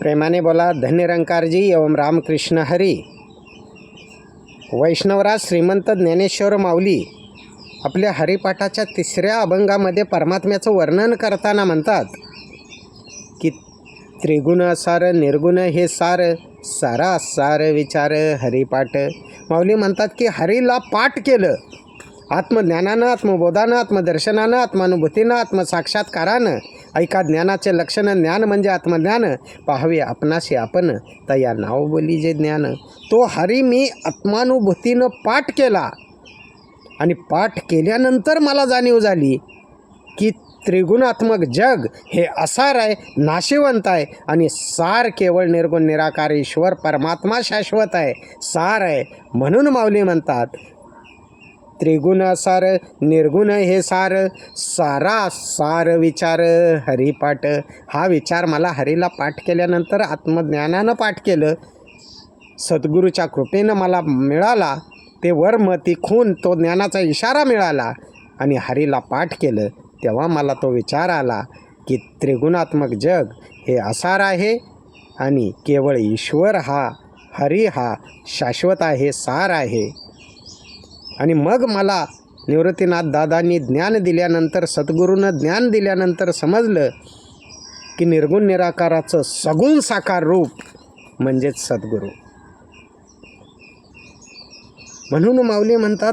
प्रेमाने बोला धन्यरंकारजी एवं रामकृष्ण हरी. वैष्णवराज श्रीमंत ज्ञानेश्वर माऊली आपल्या हरिपाठाच्या तिसऱ्या अभंगामध्ये परमात्म्याचं वर्णन करताना म्हणतात की त्रिगुण सार निर्गुण हे सार सारा सार विचार हरिपाठ. माऊली म्हणतात की हरीला पाठ केलं. आत्मज्ञानानं आत्मबोधानं आत्मदर्शनानं आत्मानुभूतीनं आत्मसाक्षात्कारानं ऐका ज्ञानाचे लक्षण ज्ञान म्हणजे आत्मज्ञान. पाहावे आपणाशी आपण तर या नाव बोली जे ज्ञान. तो हरी मी आत्मानुभूतीनं पाठ केला. आणि पाठ केल्यानंतर मला जाणीव झाली की त्रिगुणात्मक जग हे असार आहे नाशिवंत आहे आणि सार केवळ निर्गुण निराकार ईश्वर परमात्मा शाश्वत आहे. सार आहे म्हणून माऊली म्हणतात त्रिगुण सार निर्गुण हे सार. सारा सार विचार हरिपाठ हा विचार मला हरीला पाठ केल्यानंतर आत्मज्ञानानं पाठ केलं. सद्गुरूच्या कृपेनं मला मिळाला. ते वर्मती खून तो ज्ञानाचा इशारा मिळाला आणि हरीला पाठ केलं. तेव्हा मला तो विचार आला की त्रिगुणात्मक जग हे असार आहे आणि केवळ ईश्वर हा हरी हा शाश्वत आहे सार आहे. आणि मग मला निवृत्तीनाथ दादांनी ज्ञान दिल्यानंतर सद्गुरूनं ज्ञान दिल्यानंतर समजलं की निर्गुण निराकाराचं सगुण साकार रूप म्हणजेच सद्गुरू. म्हणून माऊली म्हणतात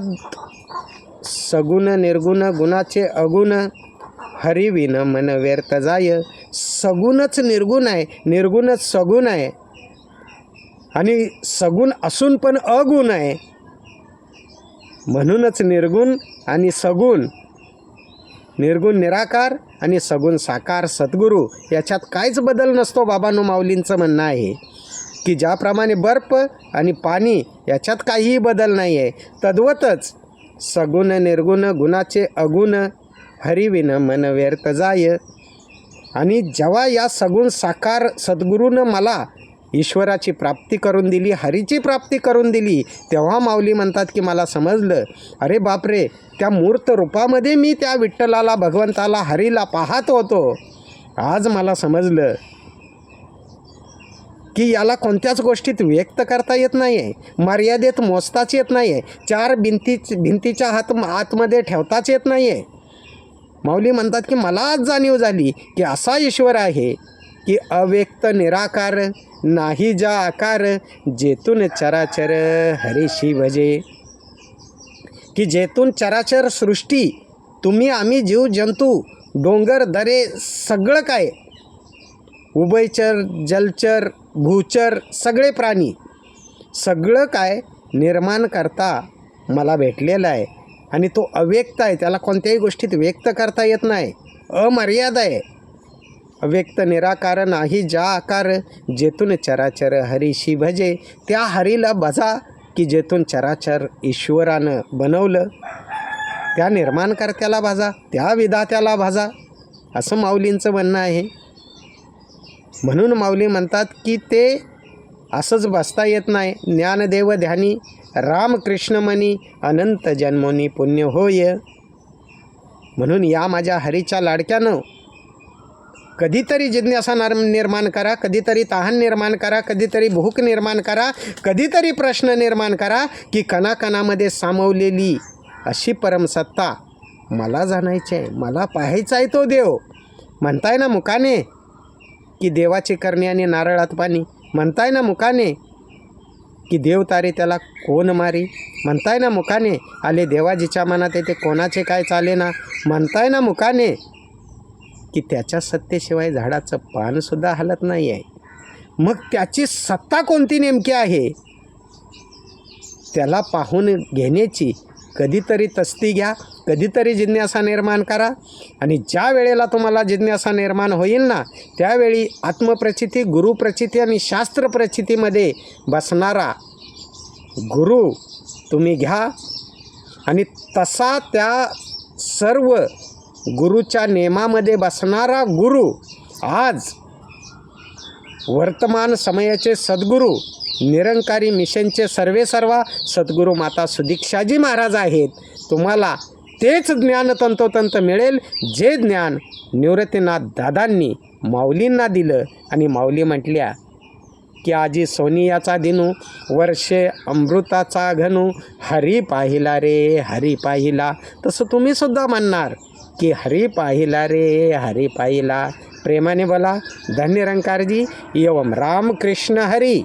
सगुण निर्गुण गुणाचे अगुण हरिविन मन व्यर्थ जाय. सगुणच निर्गुण आहे निर्गुणच सगुण आहे. आणि सगुण असून पण अगुण आहे. म्हणूनच निर्गुण आणि सगुण. निर्गुण निराकार आणि सगुण साकार सद्गुरू. याच्यात काहीच बदल नसतो बाबानो माऊलींचं म्हणणं आहे. की ज्याप्रमाणे बर्फ आणि पाणी याच्यात काहीही बदल नाही आहे तद्वतच सगुण निर्गुण गुणाचे अगुण हरिविन मन व्यर्थ जाय. आणि जेव्हा या सगुण साकार सद्गुरूनं मला ईश्वराची प्राप्ती करून दिली हरीची प्राप्ती करून दिली. तेव्हा माऊली म्हणतात की मला समजलं. अरे बापरे त्या मूर्त रूपामध्ये मी त्या विठ्ठलाला भगवंताला हरीला पाहत होतो. आज मला समजलं की याला कोणत्याच गोष्टीत व्यक्त करता येत नाही आहे मर्यादेत मोजताच येत नाही आहे चार भिंती भिंतीच्या हात आतमध्ये ठेवताच येत नाही आहे माऊली म्हणतात की मला आज जाणीव झाली की असा ईश्वर आहे की अव्यक्त निराकार नाही जा आकार जेतून चराचर हरीशी भजे की जेतून चराचर सृष्टी तुम्ही आम्ही जीव जंतू डोंगर दरे सगळं काय? उभयचर जलचर भूचर सगळे प्राणी सगळं काय निर्माण करता मला भेटलेला आहे. आणि तो अव्यक्त आहे त्याला कोणत्याही गोष्टीत व्यक्त करता येत नाही. अमर्याद आहे. व्यक्त निराकार नाही ज्या आकार जेतून चराचर हरीशी भजे त्या हरीला बजा की जेथून चराचर ईश्वरानं बनवलं. त्या निर्माणकर्त्याला भाजा त्या विधात्याला भाजा असं माऊलींचं म्हणणं आहे. म्हणून माऊली म्हणतात की ते असंच बसता येत नाही. ज्ञानदेव ध्यानी रामकृष्णमणी अनंत जन्मोनी पुण्य होय. म्हणून या माझ्या हरीच्या लाडक्यानं कधीतरी जिज्ञासा निर्माण करा कधीतरी तहान निर्माण करा कधीतरी भूक निर्माण करा कधीतरी प्रश्न निर्माण करा की कणाकणामध्ये सामावलेली अशी परमसत्ता मला जाणायची आहे मला पाहायचा आहे तो देव. म्हणताय ना मुकाने की देवाची करणी आणि नारळात पाणी. म्हणताय ना मुकाने की देव तारे त्याला कोण मारी. म्हणताय ना मुकाने आले देवाजीच्या मनात येते कोणाचे काय चाले ना म्हणताय ना मुकाने की त्याच्या सत्तेशिवाय झाडाचं पानसुद्धा हलत नाही आहे मग त्याची सत्ता कोणती नेमकी आहे? त्याला पाहून घेण्याची कधीतरी तस्ती घ्या कधीतरी जिज्ञासा निर्माण करा आणि ज्या वेळेला तुम्हाला जिज्ञासा निर्माण होईल ना त्यावेळी आत्मप्रचिती गुरुप्रचिती आणि शास्त्रप्रचितीमध्ये बसणारा गुरु तुम्ही घ्या आणि तसा त्या सर्व गुरुच्या नेमामध्ये बसणारा गुरु. आज वर्तमान समयाचे सद्गुरू निरंकारी मिशनचे सर्वे सर्वा सद्गुरू माता सुदीक्षाजी महाराज आहेत. तुम्हाला तेच ज्ञान तंतोतंत मिळेल जे ज्ञान निवृत्तीनाथ दादांनी माऊलींना दिलं. आणि माऊली म्हटल्या की आजी सोनियाचा दिनू वर्षे अमृताचा घनू हरी पाहिला रे हरी पाहिला. तसं तुम्ही सुद्धा म्हणणार की हरी पाहिला रे हरी पाहिला. प्रेमाने बोला धन्य रंकारजी एवम रामकृष्ण हरी.